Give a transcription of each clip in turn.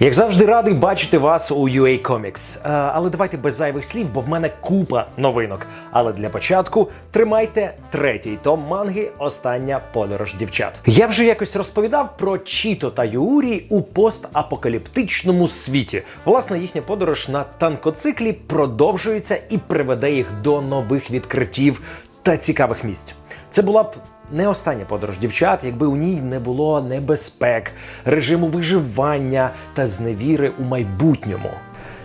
Як завжди, радий бачити вас у UA Comics. Е, але давайте без зайвих слів, бо в мене купа новинок. Але для початку тримайте третій том манги Остання подорож дівчат. Я вже якось розповідав про Чіто та Юурі у постапокаліптичному світі. Власне, їхня подорож на танкоциклі продовжується і приведе їх до нових відкриттів та цікавих місць. Це була б не остання подорож дівчат, якби у ній не було небезпек, режиму виживання та зневіри у майбутньому.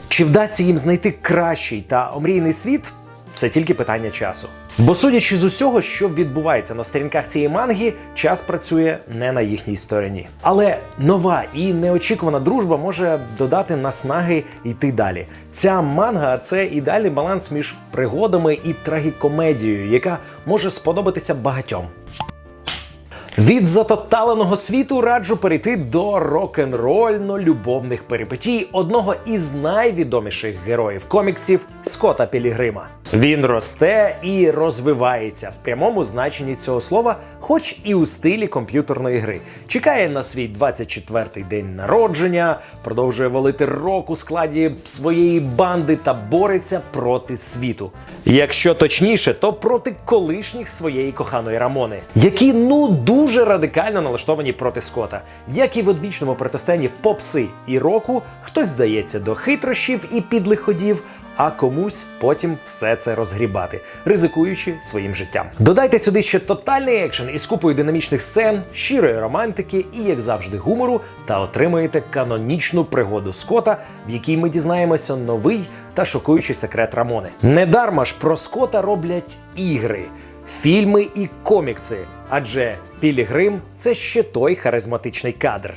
Чи вдасться їм знайти кращий та омрійний світ? Це тільки питання часу. Бо судячи з усього, що відбувається на сторінках цієї манги, час працює не на їхній стороні. Але нова і неочікувана дружба може додати наснаги йти далі. Ця манга це ідеальний баланс між пригодами і трагікомедією, яка може сподобатися багатьом. Від затоталеного світу раджу перейти до рок-н-рольно-любовних перипетій одного із найвідоміших героїв коміксів Скотта Пілігрима. Він росте і розвивається в прямому значенні цього слова, хоч і у стилі комп'ютерної гри. Чекає на свій 24-й день народження, продовжує валити рок у складі своєї банди та бореться проти світу. Якщо точніше, то проти колишніх своєї коханої Рамони, які ну дуже радикально налаштовані проти Скота. Як і в одвічному протистоянні попси і року, хтось здається до хитрощів і підлих ходів, а комусь потім все це розгрібати, ризикуючи своїм життям. Додайте сюди ще тотальний екшен із купою динамічних сцен, щирої романтики і, як завжди, гумору, та отримаєте канонічну пригоду Скота, в якій ми дізнаємося новий та шокуючий секрет Рамони. Недарма ж про Скота роблять ігри. Фільми і комікси, адже Пілігрим це ще той харизматичний кадр.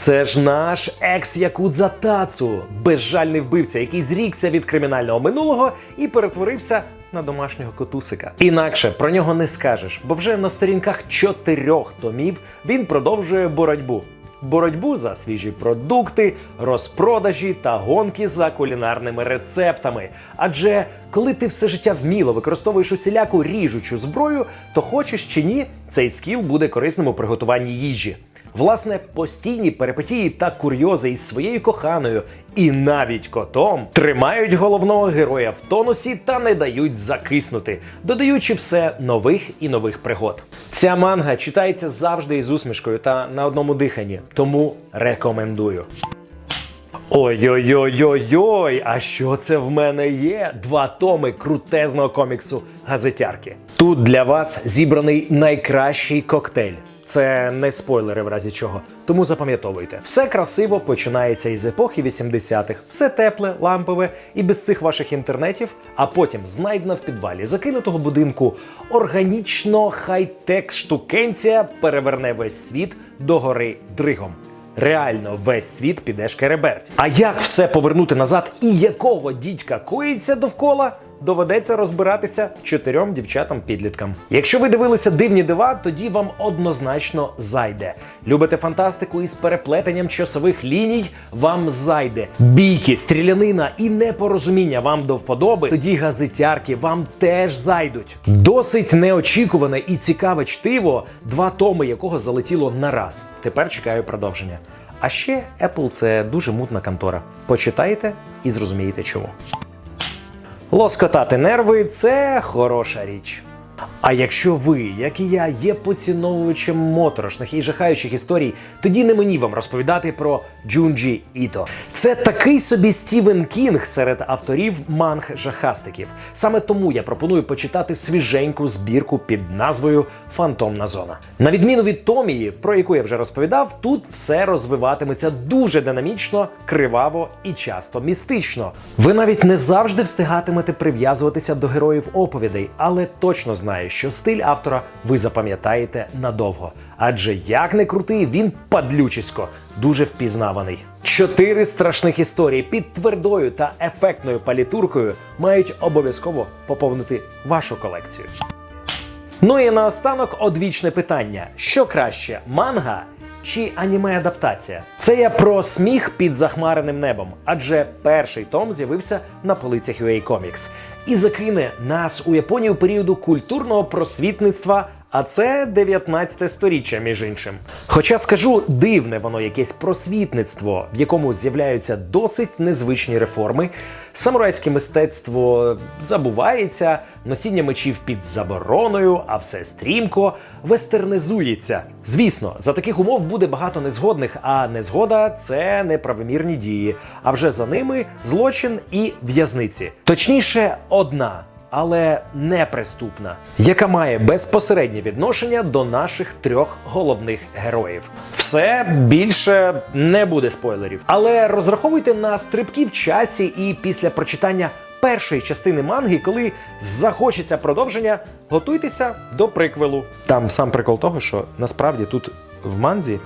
Це ж наш екс-якудза Тацу, безжальний вбивця, який зрікся від кримінального минулого і перетворився на домашнього котусика. Інакше про нього не скажеш, бо вже на сторінках чотирьох томів він продовжує боротьбу. Боротьбу за свіжі продукти, розпродажі та гонки за кулінарними рецептами. Адже коли ти все життя вміло використовуєш усіляку ріжучу зброю, то хочеш чи ні, цей скіл буде корисним у приготуванні їжі. Власне, постійні перипетії та курйози із своєю коханою і навіть котом тримають головного героя в тонусі та не дають закиснути, додаючи все нових і нових пригод. Ця манга читається завжди із усмішкою та на одному диханні, тому рекомендую. Ой-ой-ой-ой-ой, а що це в мене є? Два томи крутезного коміксу газетярки. Тут для вас зібраний найкращий коктейль. Це не спойлери в разі чого, тому запам'ятовуйте. Все красиво починається із епохи 80-х, все тепле, лампове і без цих ваших інтернетів, а потім знайдена в підвалі закинутого будинку органічно хай-тек штукенція переверне весь світ до гори дригом. Реально весь світ піде шкереберть. А як все повернути назад і якого дідька коїться довкола? Доведеться розбиратися чотирьом дівчатам-підліткам. Якщо ви дивилися дивні дива, тоді вам однозначно зайде. Любите фантастику із переплетенням часових ліній, вам зайде. Бійки, стрілянина і непорозуміння вам до вподоби, тоді газетярки вам теж зайдуть. Досить неочікуване і цікаве чтиво, два томи якого залетіло на раз. Тепер чекаю продовження. А ще Apple це дуже мутна контора. Почитайте і зрозумієте чому. Лоскотати нерви це хороша річ. А якщо ви, як і я, є поціновувачем моторошних і жахаючих історій, тоді не мені вам розповідати про Джунджі Іто. Це такий собі Стівен Кінг серед авторів манг жахастиків. Саме тому я пропоную почитати свіженьку збірку під назвою Фантомна зона. На відміну від Томії, про яку я вже розповідав, тут все розвиватиметься дуже динамічно, криваво і часто містично. Ви навіть не завжди встигатимете прив'язуватися до героїв оповідей, але точно знаю, що стиль автора ви запам'ятаєте надовго. Адже як не крутий, він падлючисько, дуже впізнаваний. Чотири страшних історії під твердою та ефектною палітуркою мають обов'язково поповнити вашу колекцію. Ну і наостанок одвічне питання: що краще, манга чи аніме-адаптація? Це я про сміх під захмареним небом, адже перший том з'явився на полицях UA Comics і закине нас у Японію періоду культурного просвітництва А це 19 сторіччя, між іншим. Хоча скажу, дивне воно якесь просвітництво, в якому з'являються досить незвичні реформи. Самурайське мистецтво забувається, носіння мечів під забороною, а все стрімко вестернизується. Звісно, за таких умов буде багато незгодних, а незгода це неправомірні дії. А вже за ними злочин і в'язниці. Точніше, одна але неприступна, яка має безпосереднє відношення до наших трьох головних героїв. Все більше не буде спойлерів, але розраховуйте на стрибки в часі і після прочитання. Першої частини манги, коли захочеться продовження, готуйтеся до приквелу. Там сам прикол того, що насправді тут в манзі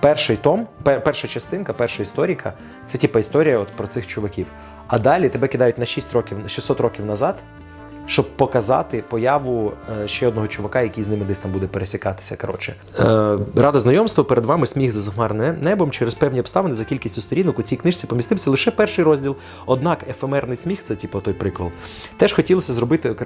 перший том, пер, перша частинка, перша історика це типа історія от про цих чуваків. А далі тебе кидають на 6 років, 600 років назад, щоб показати появу е, ще одного чувака, який з ними десь там буде пересікатися. Коротше, е, рада знайомства перед вами сміх за захмарне небом через певні обставини за кількістю сторінок у цій книжці помістився лише перший розділ. Однак ефемерний сміх, це типу той приквел, теж хотілося зробити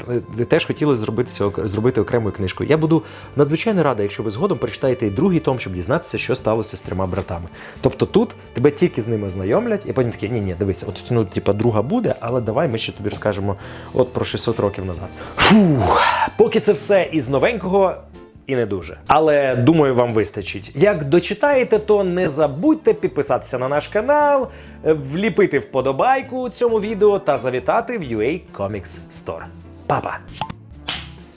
е, теж хотілося зробитися зробити окремою книжкою. Я буду надзвичайно рада, якщо ви згодом прочитаєте і другий том, щоб дізнатися, що сталося з трьома братами. Тобто тут тебе тільки з ними знайомлять, і потім такі, ні, ні, дивися, от ну, типа друга буде, але давай ми ще тобі розкажемо от про 600 років назад. Фух, поки це все із новенького. І не дуже. Але думаю, вам вистачить. Як дочитаєте, то не забудьте підписатися на наш канал, е, вліпити вподобайку цьому відео та завітати в UA Comics Store. Папа!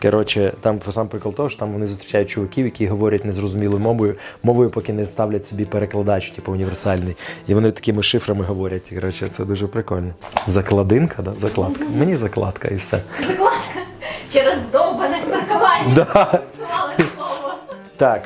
Коротше, там сам прикол того, що там вони зустрічають чуваків, які говорять незрозумілою мовою, мовою, поки не ставлять собі перекладач, типу універсальний. І вони такими шифрами говорять. Коротше, це дуже прикольно. Закладинка, да? закладка. Мені закладка і все. Закладка через довбане. Да. Так,